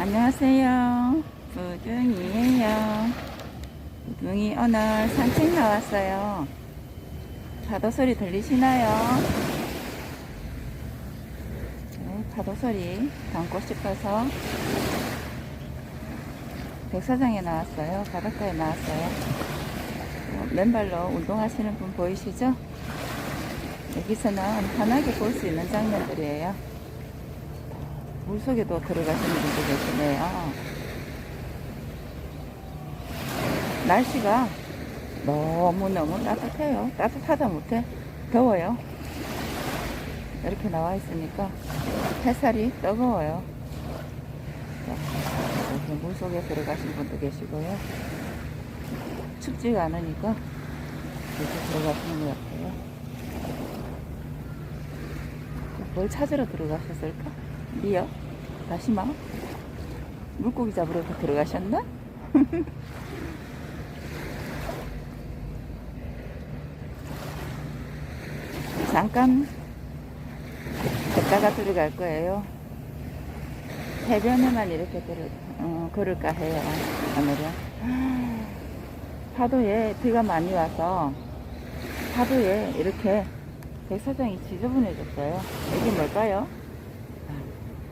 안녕하세요. 부둥이에요. 부둥이 오늘 산책 나왔어요. 파도 소리 들리시나요? 네, 파도 소리 담고 싶어서 백사장에 나왔어요. 바닷가에 나왔어요. 어, 맨발로 운동하시는 분 보이시죠? 여기서는 편하게 볼 수 있는 장면들이에요. 물속에도 들어가시는 분도 계시네요. 날씨가 너무너무 따뜻해요. 따뜻하다 못해 더워요. 이렇게 나와 있으니까 햇살이 뜨거워요. 자, 이렇게 물속에 들어가신 분도 계시고요. 춥지가 않으니까 이렇게 들어가시는 것 같아요. 뭘 찾으러 들어가셨을까? 미역? 다시마? 물고기 잡으러 들어가셨나? 잠깐 걷다가 들어갈 거예요. 해변에만 이렇게 들어, 어, 걸을까 해요. 오늘은. 파도에 비가 많이 와서 파도에 이렇게 백사장이 지저분해졌어요. 이게 뭘까요?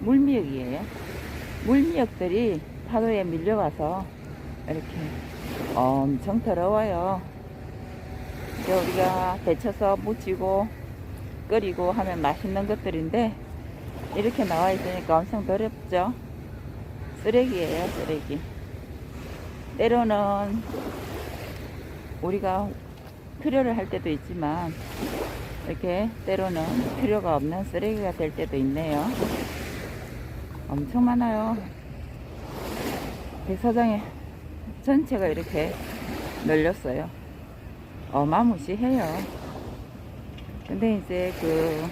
물미역이에요. 물미역들이 파도에 밀려와서 이렇게 엄청 더러워요. 이제 우리가 데쳐서 무치고 끓이고 하면 맛있는 것들인데 이렇게 나와 있으니까 엄청 더럽죠. 쓰레기예요, 쓰레기. 때로는 우리가 필요를 할 때도 있지만 이렇게 때로는 필요가 없는 쓰레기가 될 때도 있네요. 엄청 많아요. 백사장에 전체가 이렇게 널렸어요. 어마무시해요. 근데 이제 그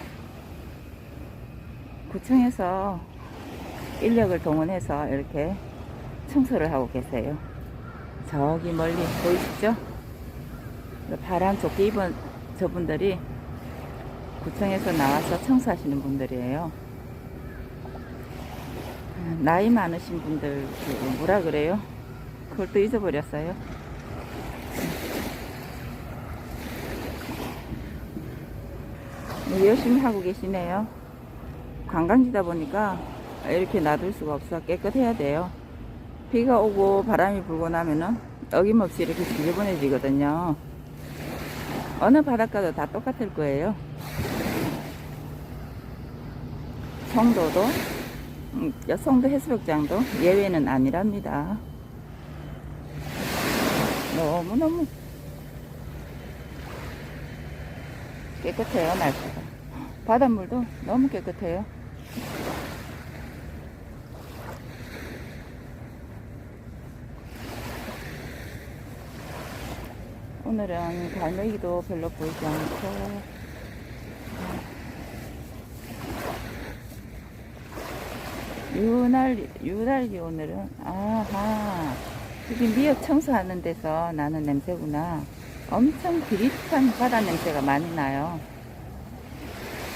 구청에서 인력을 동원해서 이렇게 청소를 하고 계세요. 저기 멀리 보이시죠? 그 파란 조끼 입은 저분들이 구청에서 나와서 청소하시는 분들이에요. 나이 많으신 분들 그 뭐라 그래요? 그걸 또 잊어버렸어요. 네, 열심히 하고 계시네요. 관광지다 보니까 이렇게 놔둘 수가 없어 깨끗해야 돼요. 비가 오고 바람이 불고 나면은 어김없이 이렇게 지저분해지거든요. 어느 바닷가도 다 똑같을 거예요. 송도도, 음, 송도 해수욕장도 예외는 아니랍니다. 너무너무 깨끗해요, 날씨가. 바닷물도 너무 깨끗해요. 오늘은 갈매기도 별로 보이지 않고 유날 유달기 오늘은 아하 여기 미역 청소하는 데서 나는 냄새구나 엄청 비릿한 바다 냄새가 많이 나요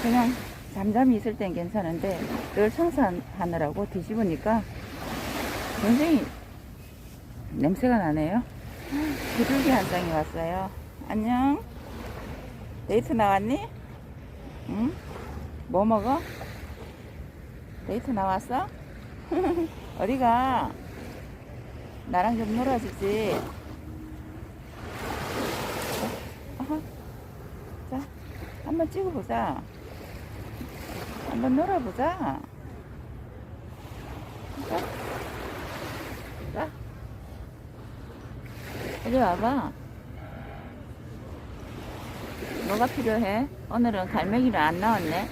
그냥 잠잠히 있을 땐 괜찮은데 늘 청소하느라고 뒤집으니까 굉장히 냄새가 나네요 비둘기 한 쌍이 왔어요. 안녕. 데이트 나왔니? 응? 뭐 먹어? 데이트 나왔어? 어디가? 나랑 좀 놀아주지. 어허. 자, 한번 찍어보자. 한번 놀아보자. 자. 자. 이리 와봐. 뭐가 필요해? 오늘은 갈매기를 안 나왔네.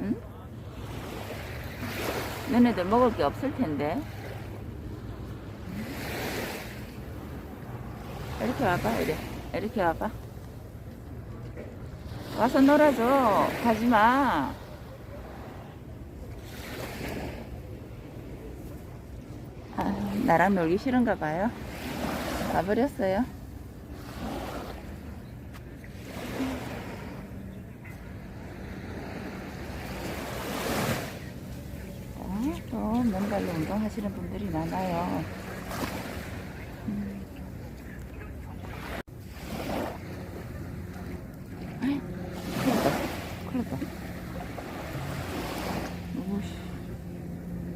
응? 너네들 먹을 게 없을 텐데. 이렇게 와봐, 이래. 이렇게 와봐. 와서 놀아줘. 가지 마. 아, 나랑 놀기 싫은가 봐요. 가버렸어요. 어? 또 맨발로 운동하시는 분들이 많아요. 음. 오씨.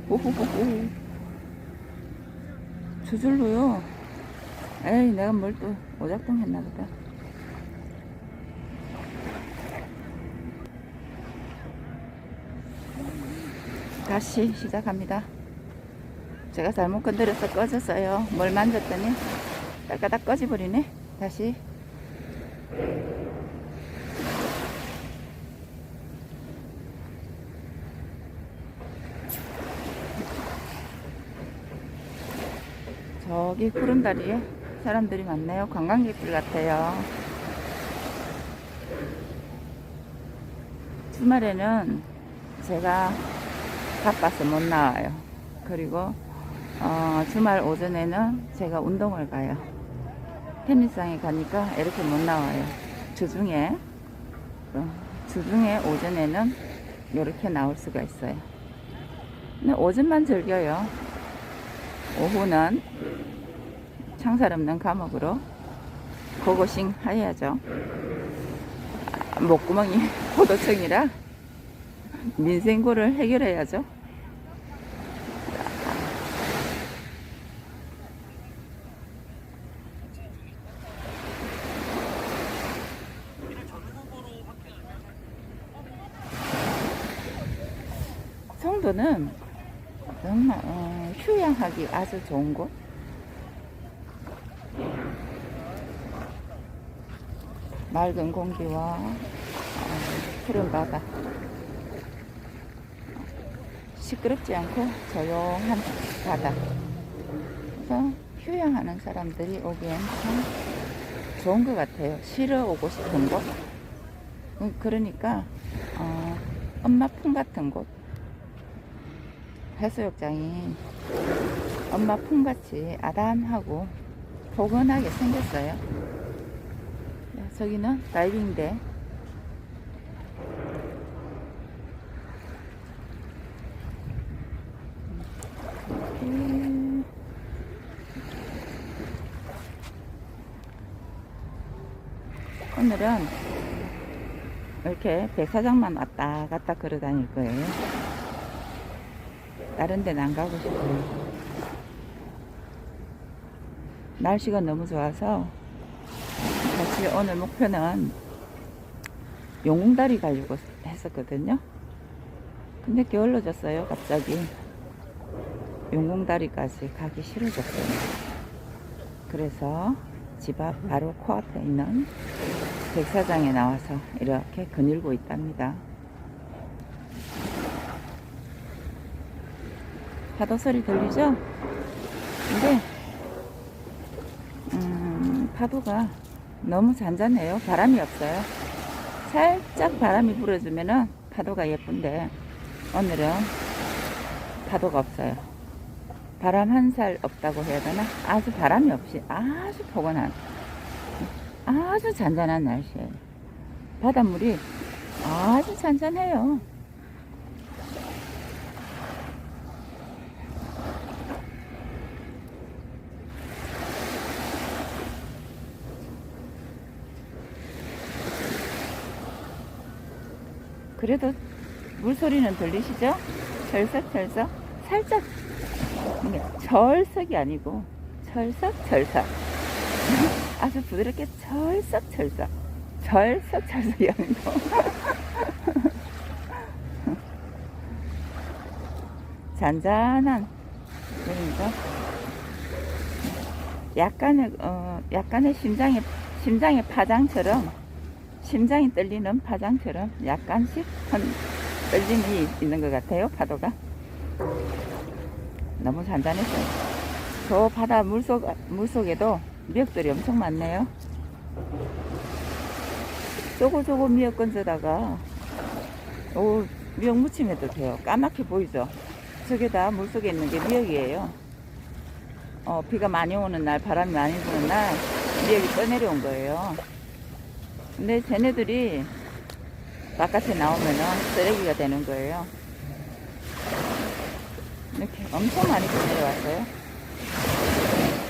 오호호호. 저절로요. 에이, 내가 뭘 또 오작동 했나 보다. 다시 시작합니다. 제가 잘못 건드려서 꺼졌어요. 뭘 만졌더니 딸까닥 꺼져버리네. 다시. 저기 구름다리에 사람들이 많네요. 관광객들 같아요. 주말에는 제가 바빠서 못 나와요. 그리고 어, 주말 오전에는 제가 운동을 가요. 테니스장에 가니까 이렇게 못 나와요. 주중에 어, 주중에 오전에는 이렇게 나올 수가 있어요. 근데 오전만 즐겨요. 오후는 창살 없는 감옥으로 고고싱 해야죠. 아, 목구멍이 포도청이라 민생고를 해결해야죠. 성도는 정말 어, 휴양하기 아주 좋은 곳. 맑은 공기와 어, 푸른 바다. 시끄럽지 않고 조용한 바다. 그래서 휴양하는 사람들이 오기엔 참 좋은 것 같아요. 쉬러 오고 싶은 곳. 음, 그러니까 어, 엄마 품 같은 곳. 해수욕장이 엄마 품같이 아담하고 포근하게 생겼어요. 야, 저기는 다이빙대. 음. 오늘은 이렇게 백사장만 왔다 갔다 걸어 다닐 거예요. 다른 데는 안 가고 싶어요. 날씨가 너무 좋아서 사실 오늘 목표는 용궁다리 가려고 했었거든요. 근데 게을러졌어요, 갑자기. 용궁다리까지 가기 싫어졌어요. 그래서 집 앞 바로 코앞에 있는 백사장에 나와서 이렇게 거닐고 있답니다. 파도 소리 들리죠? 근데 음, 파도가 너무 잔잔해요. 바람이 없어요. 살짝 바람이 불어주면은 파도가 예쁜데 오늘은 파도가 없어요. 바람 한 살 없다고 해야 되나? 아주 바람이 없이 아주 포근한 아주 잔잔한 날씨예요. 바닷물이 아주 잔잔해요. 그래도 물소리는 들리시죠? 철썩철썩 살짝 철석이 아니고 철썩철썩 아주 부드럽게 철썩철썩 철썩철썩이 아니고 잔잔한 그러니까 약간의 어 약간의 심장의 심장의 파장처럼 심장이 떨리는 파장처럼 약간씩 한 떨림이 있는 것 같아요 파도가. 너무 잔잔했어요. 저 바다 물속 물속에도 미역들이 엄청 많네요. 조고 조고 미역 건져다가 오 미역 무침 해도 돼요. 까맣게 보이죠? 저게 다 물속에 있는 게 미역이에요. 어, 비가 많이 오는 날 바람이 많이 부는 날 미역이 떠내려온 거예요 근데 쟤네들이 바깥에 나오면은 쓰레기가 되는 거예요. 이렇게 엄청 많이 내려왔어요.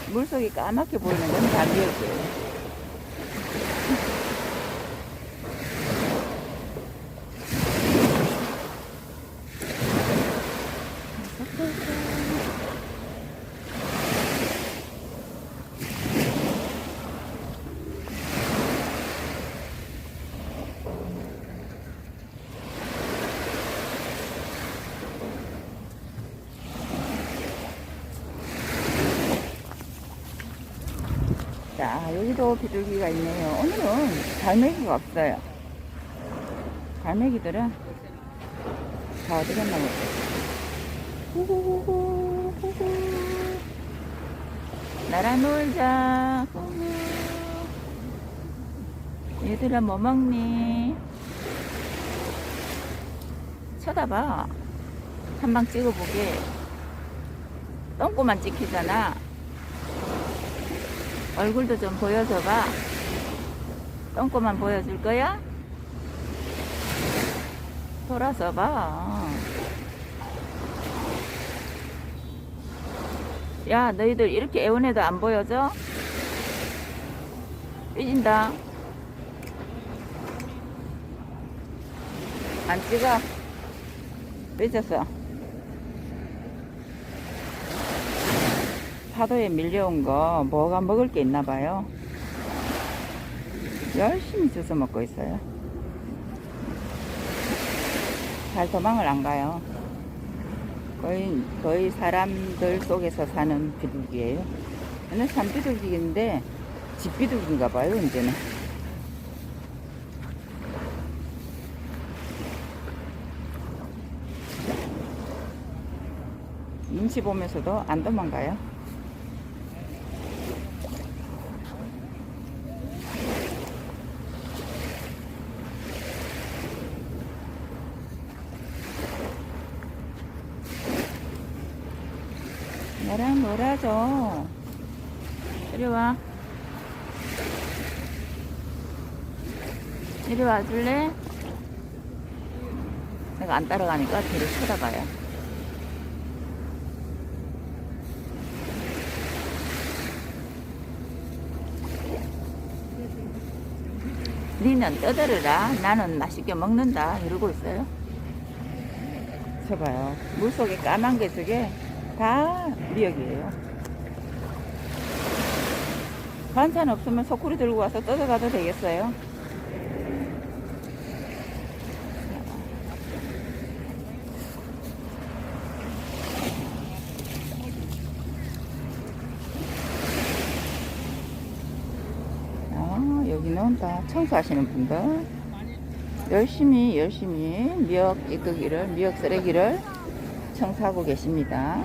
물속이 까맣게 보이는 건 담비였고요. 자, 여기도 비둘기가 있네요. 오늘은 갈매기가 없어요. 갈매기들은 다 어디 갔나 모르겠어요. 후후후후, 후후. 나랑 놀자. 후후. 얘들아, 뭐 먹니? 쳐다봐. 한 방 찍어보게. 똥꼬만 찍히잖아. 얼굴도 좀 보여줘 봐. 똥꼬만 보여줄 거야? 돌아서 봐. 야, 너희들 이렇게 애원해도 안 보여져? 삐진다. 안 찍어. 삐졌어. 파도에 밀려온 거 뭐가 먹을 게 있나 봐요. 열심히 주워 먹고 있어요. 잘 도망을 안 가요. 거의, 거의 사람들 속에서 사는 비둘기예요. 얘는 산비둘기인데 집비둘기인가 봐요, 이제는. 눈치 보면서도 안 도망가요. 놀아줘. 이리 와. 이리 와줄래? 내가 안 따라가니까 뒤를 쳐다봐요. 니는 떠들어라. 나는 맛있게 먹는다. 이러고 있어요. 저봐요. 물속에 까만 게 저게 다 미역이에요. 반찬 없으면 소쿠리 들고 와서 떠들어가도 되겠어요. 아, 다 청소하시는 분들. 열심히, 열심히 미역 찌꺼기를, 미역 쓰레기를 청소하고 계십니다.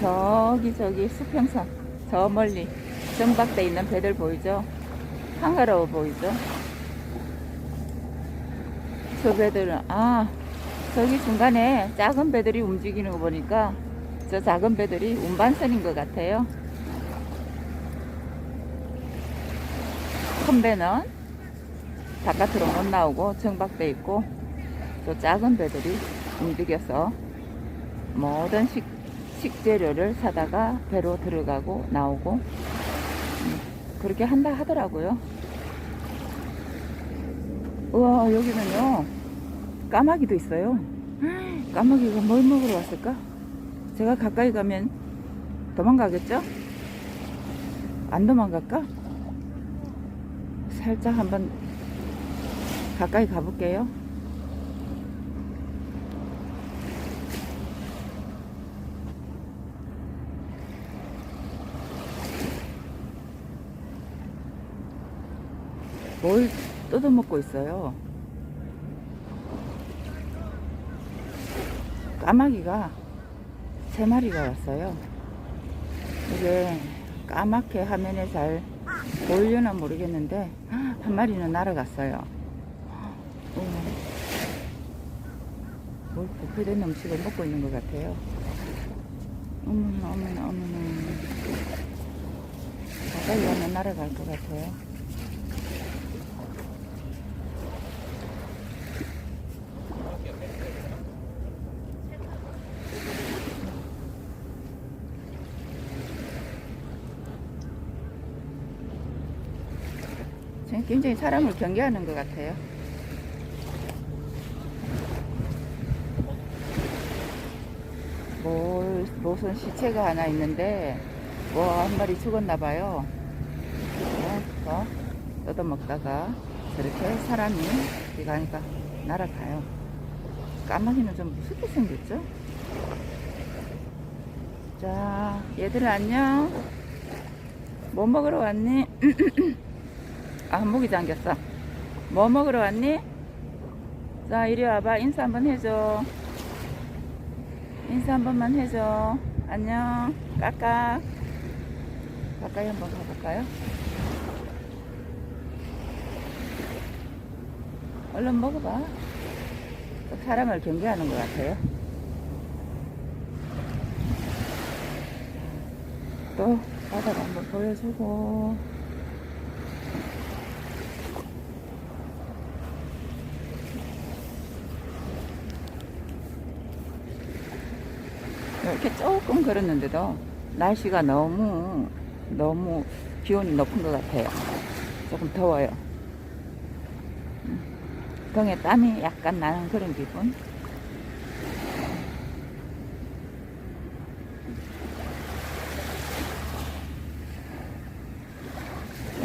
저기, 저기 수평선, 저 멀리 정박돼 있는 배들 보이죠? 한가로워 보이죠? 저 배들은, 아, 저기 중간에 작은 배들이 움직이는 거 보니까 저 작은 배들이 운반선인 것 같아요. 큰 배는 바깥으로 못 나오고 정박돼 있고 저 작은 배들이 움직여서 모든 식, 식재료를 사다가 배로 들어가고 나오고 음, 그렇게 한다 하더라고요. 우와 여기는요 까마귀도 있어요. 까마귀가 뭘 먹으러 왔을까? 제가 가까이 가면 도망가겠죠? 안 도망갈까? 살짝 한번 가까이 가볼게요. 뭘 뜯어먹고 있어요. 까마귀가 세 마리가 왔어요. 이게 까맣게 화면에 잘 보이려나 모르겠는데 한 마리는 날아갔어요. 어머. 뭘 부패된 음식을 먹고 있는 것 같아요. 어머나 어머나 어머나 가까이 가면 날아갈 것 같아요. 굉장히 사람을 경계하는 것 같아요. 뭘, 무슨 시체가 하나 있는데, 뭐한 마리 죽었나 봐요. 어, 뜯어먹다가 저렇게 사람이 이렇게 가니까 날아가요. 까마귀는 좀 무섭게 생겼죠? 자, 얘들아 안녕. 뭐 먹으러 왔니? 아, 목이 잠겼어. 뭐 먹으러 왔니? 자, 이리 와봐. 인사 한번 해줘. 인사 한 번만 해줘. 안녕. 까까. 가까이 한번 가볼까요? 얼른 먹어봐. 사람을 경계하는 것 같아요. 또 바다를 한번 보여주고. 이렇게 조금 걸었는데도 날씨가 너무 너무 기온이 높은 것 같아요. 조금 더워요. 음, 등에 땀이 약간 나는 그런 기분.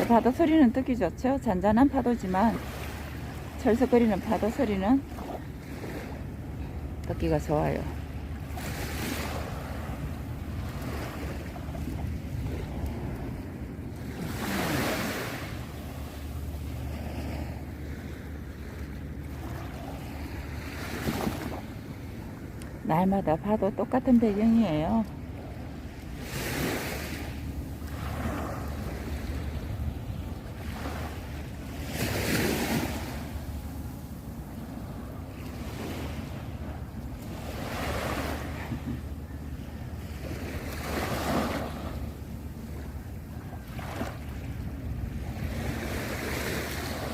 파도 소리는 듣기 좋죠. 잔잔한 파도지만 철썩거리는 파도 소리는 듣기가 좋아요. 날마다 봐도 똑같은 배경이에요.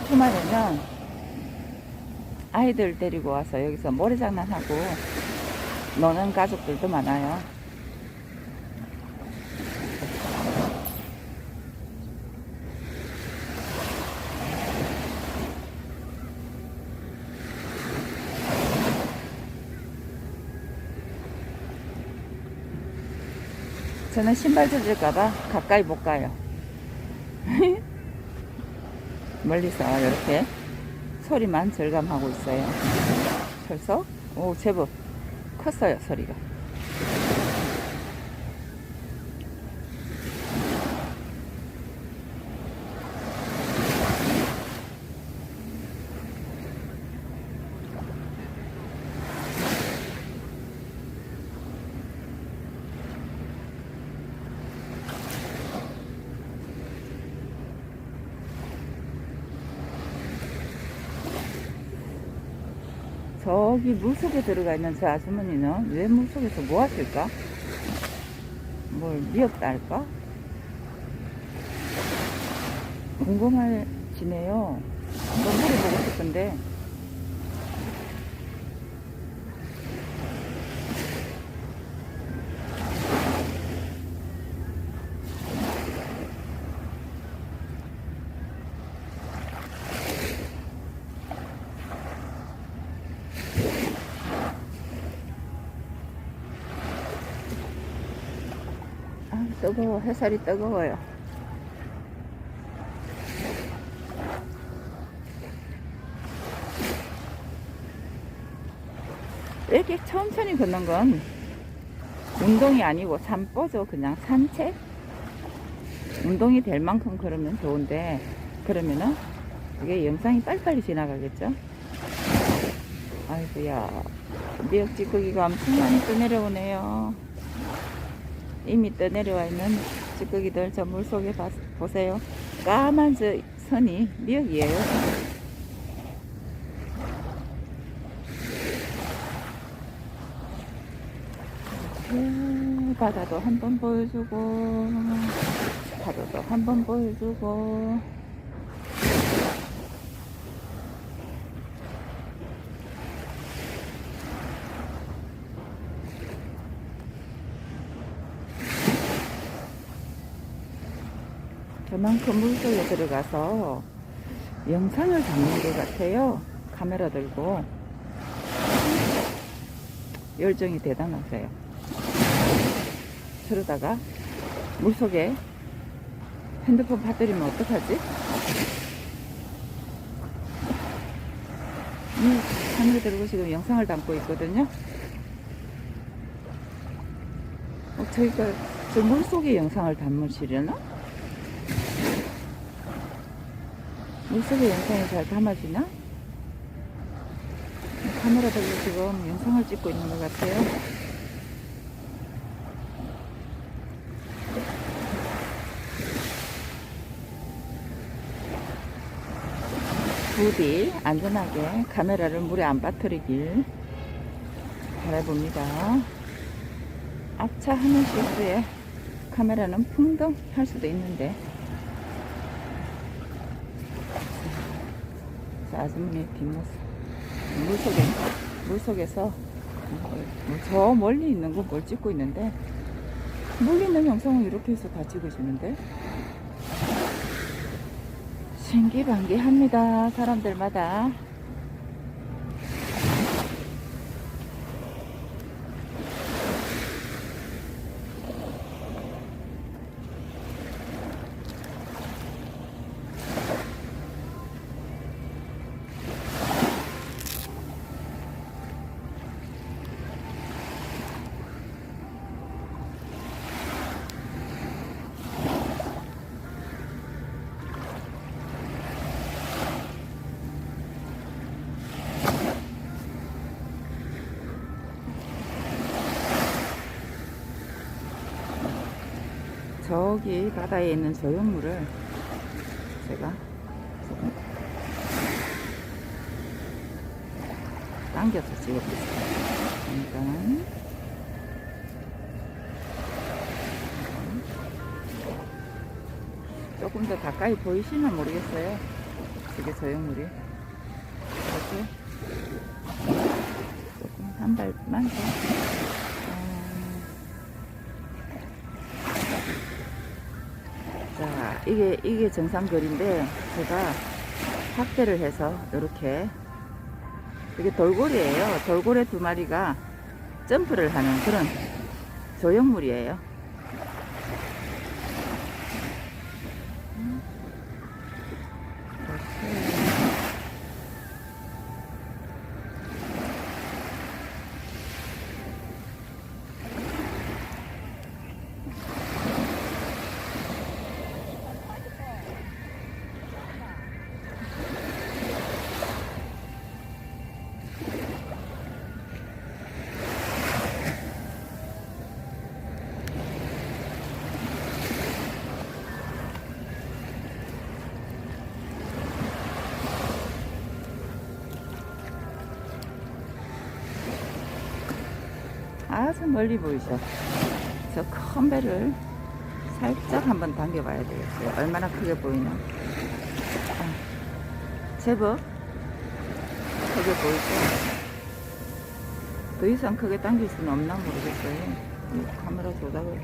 주말에는 아이들 데리고 와서 여기서 모래장난하고 노는 가족들도 많아요. 저는 신발 젖을까봐 가까이 못 가요. 멀리서 이렇게 소리만 절감하고 있어요. 철석? 오, 제법 컸어요, 소리가. 저기 물속에 들어가 있는 저 아주머니는 왜 물속에서 뭐 하실까? 뭘 미역달까? 궁금해지네요. 한번 물어보고 싶은데. 아, 뜨거워. 햇살이 뜨거워요. 이렇게 천천히 걷는 건 운동이 아니고 산보죠. 그냥 산책? 운동이 될 만큼 걸으면 좋은데, 그러면은 이게 영상이 빨리빨리 지나가겠죠? 아이고야. 미역 찌꺼기가 엄청 많이 떠내려오네요. 이미 떠내려와 있는 찌꺼기들 저 물속에 봐- 보세요. 까만 저 선이 미역이에요. 음, 바다도 한 번 보여주고 파도도 한 번 보여주고 저만큼 물속에 들어가서 영상을 담는 것 같아요. 카메라 들고. 열정이 대단하세요. 그러다가 물속에 핸드폰 빠뜨리면 어떡하지? 이 카메라 들고 지금 영상을 담고 있거든요. 어, 저희가 저 물속에 영상을 담으시려나? 물속에 영상이 잘 담아지나? 카메라 들고 지금 영상을 찍고 있는 것 같아요. 부디 안전하게 카메라를 물에 안 빠뜨리길 바라봅니다. 아차 하는 실수에 카메라는 풍덩 할 수도 있는데 아주머니 뒷모습 물속에 물속에서 저 멀리 있는 거 뭘 찍고 있는데 멀리 있는 영상을 이렇게 해서 다 찍으시는데 신기반기합니다 사람들마다 저기 바다에 있는 소형물을 제가 조금 당겨서 찍어보겠습니다. 잠깐. 조금 더 가까이 보이시나 모르겠어요. 저게 소형물이. 이렇게 조금 한 발만 더. 이게, 이게 정상결인데, 제가 확대를 해서, 이렇게. 이게 돌고래예요. 돌고래 두 마리가 점프를 하는 그런 조형물이에요. 음. 이렇게. 아주 멀리 보이죠? 저 큰 배를 살짝 한번 당겨봐야 되겠어요. 얼마나 크게 보이나. 아, 제법 크게 보이죠? 더 이상 크게 당길 수는 없나 모르겠어요. 이 카메라 조작을.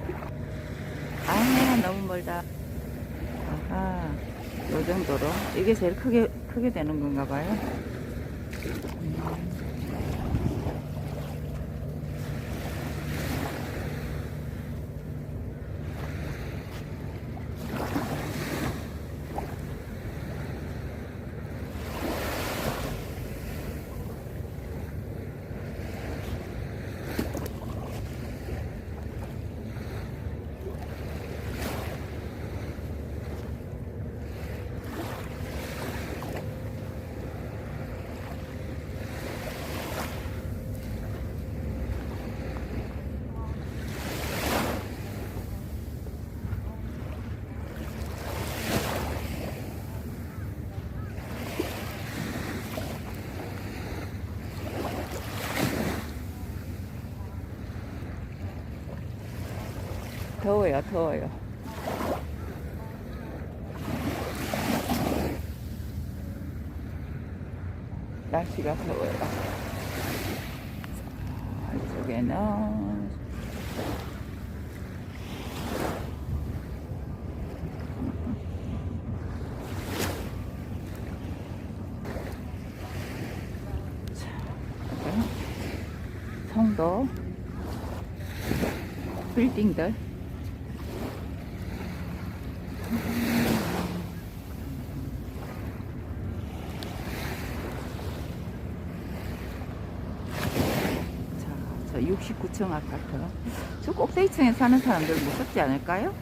아, 너무 멀다. 아하, 요 정도로. 이게 제일 크게, 크게 되는 건가 봐요. 더워요, 더워요. 날씨가 더워요. 이쪽에는 성도 빌딩들 69층 아파트. 저 꼭대기 층에 사는 사람들 무섭지 않을까요?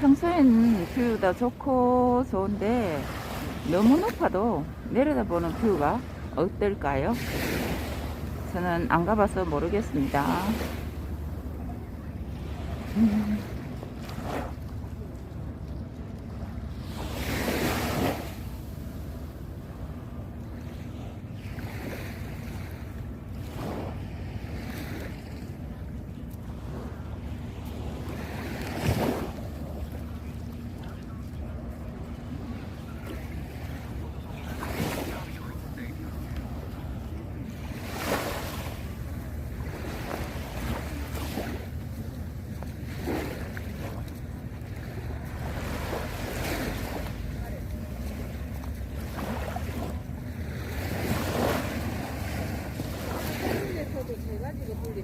평소에는 뷰가 좋고 좋은데 너무 높아도 내려다보는 뷰가 어떨까요? 저는 안 가봐서 모르겠습니다. 음.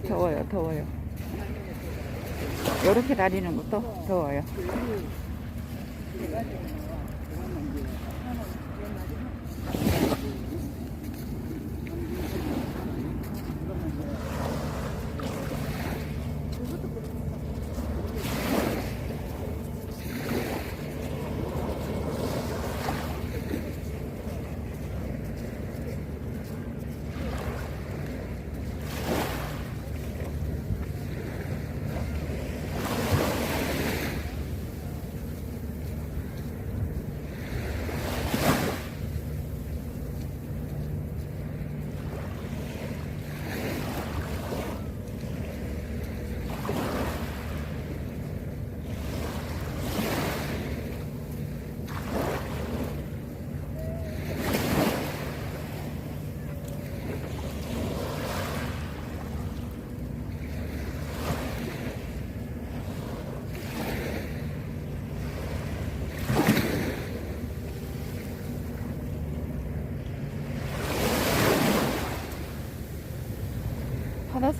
더워요, 더워요. 이렇게 다니는 것도 더워요.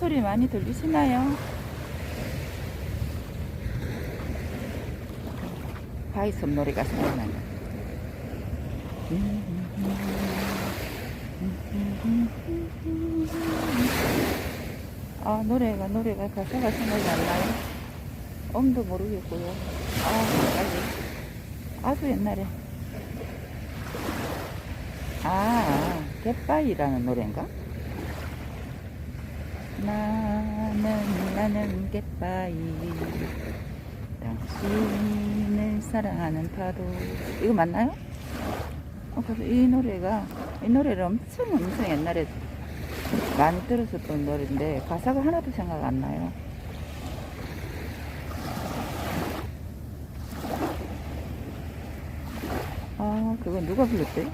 소리 많이 들리시나요? 바이섬 노래가 생각나요. 아 노래가 노래가 가사가 생각이 안 나요. 엄도 모르겠고요. 아 아주 옛날에 아 갯바위라는 노래인가? 나는 나는 갯바위 당신을 사랑하는 파도 이거 맞나요? 어, 그래서 이 노래가 이 노래를 엄청 엄청 옛날에 많이 들었었던 노래인데 가사가 하나도 생각 안 나요. 아 그거 누가 불렀대?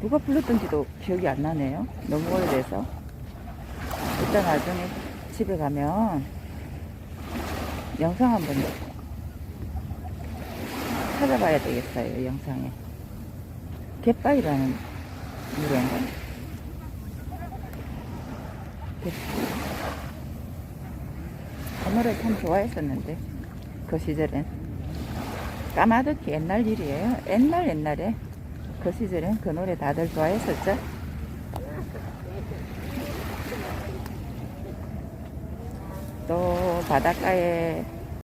누가 불렀던지도 기억이 안 나네요. 너무 오래돼서. 이따 나중에 집에 가면 영상 한번 찾아봐야 되겠어요, 영상에. 갯바위라는? 갯바위. 그 노래 참 좋아했었는데, 그 시절엔. 까마득히 옛날 일이에요. 옛날 옛날에. 그 시절엔 그 노래 다들 좋아했었죠? 또 바닷가에